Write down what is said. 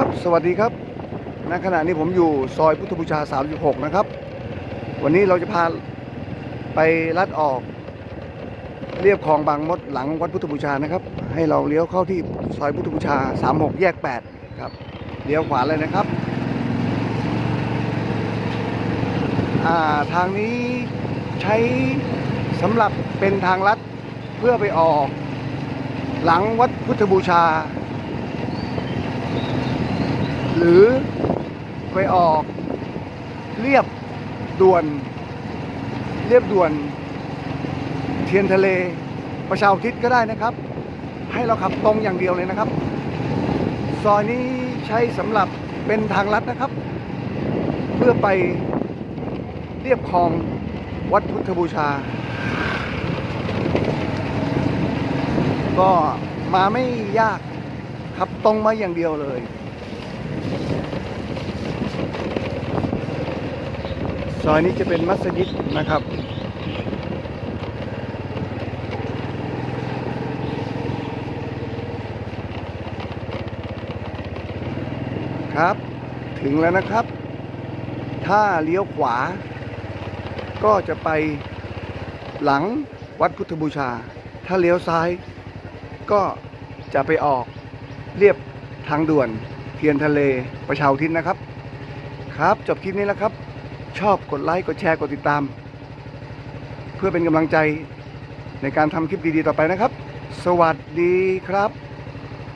ครับ สวัสดีครับ ณ ขณะนี้ผมอยู่ซอยพุทธบูชา 36 นะครับ วันนี้เราจะพาไปลัดออก เรียบคลองบางมดหลังวัดพุทธบูชานะครับ ให้เราเลี้ยวเข้าที่ซอยพุทธบูชา 36 แยก 8 ครับ เลี้ยวขวาเลยนะครับ ทางนี้ใช้สำหรับเป็นทางลัดเพื่อไปออก หลังวัดพุทธบูชา หรือไปออกเรียบด่วน เรียบด่วน เทียนทะเลประชาอุทิศก็ได้นะครับ ให้เราขับตรงอย่างเดียวเลยนะครับ ซอยนี้ใช้สำหรับเป็นทางลัดนะครับ เพื่อไปเรียบคลองวัดพุทธบูชา ก็มาไม่ยากขับตรงมาอย่างเดียวเลย ซอยนี้จะเป็นมัสยิดนะครับ ครับ ถึงแล้วนะครับ ถ้าเลี้ยวขวา ก็จะไปหลังวัดพุทธบูชา ถ้าเลี้ยวซ้าย ก็จะไปออกเรียบทางด่วน ทียนทะเลประชาวทินนะครับ ครับ จบคลิปนี้แล้วครับ ชอบกดไลค์กดแชร์กดติดตาม เพื่อเป็นกำลังใจในการทำคลิปดีๆต่อไปนะครับ สวัสดีครับ